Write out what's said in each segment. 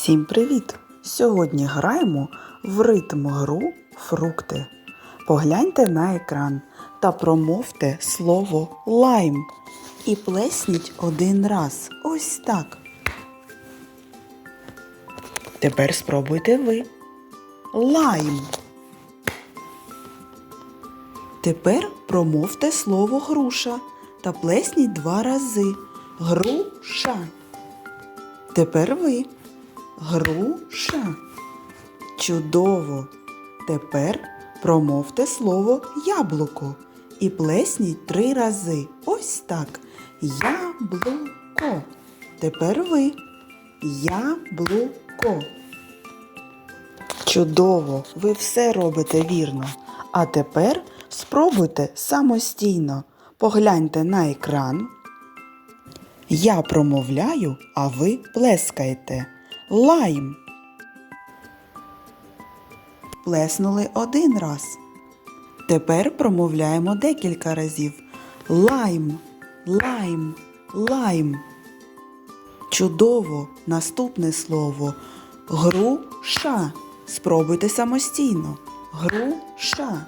Всім привіт! Сьогодні граємо в ритм гру фрукти. Погляньте на екран та промовте слово лайм і плесніть один раз. Ось так. Тепер спробуйте ви. Лайм. Тепер промовте слово груша та плесніть два рази. Груша. Тепер ви. Груша. Чудово. Тепер промовте слово яблуко і плесніть три рази. Ось так. Яблуко. Тепер ви. Яблуко. Чудово! Ви все робите вірно. А тепер спробуйте самостійно. Погляньте на екран. Я промовляю, а ви плескаєте. Лайм. Плеснули один раз. Тепер промовляємо декілька разів. Лайм, лайм, лайм. Чудово! Наступне слово. Груша. Спробуйте самостійно. Груша.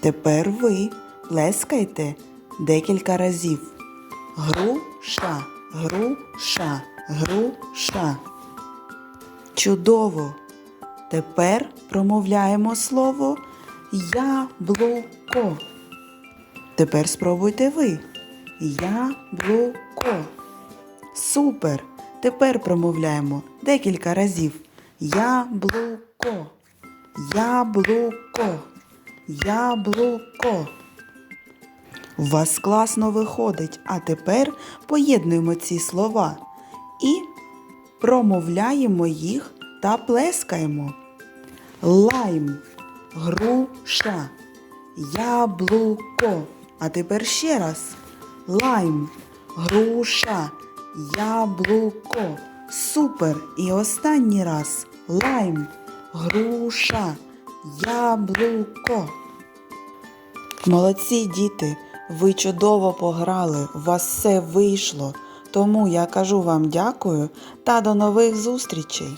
Тепер ви плескайте декілька разів. Груша, груша, груша. Чудово! Тепер промовляємо слово яблуко. Тепер спробуйте ви. Яблуко. Супер! Тепер промовляємо декілька разів. Яблуко. Яблуко. Яблуко. У вас класно виходить, а тепер поєднуємо ці слова промовляємо їх та плескаємо. Лайм, груша, яблуко. А тепер ще раз. Лайм, груша, яблуко. Супер! І останній раз. Лайм, груша, яблуко. Молодці діти, ви чудово пограли, у вас все вийшло. Тому я кажу вам дякую та до нових зустрічей.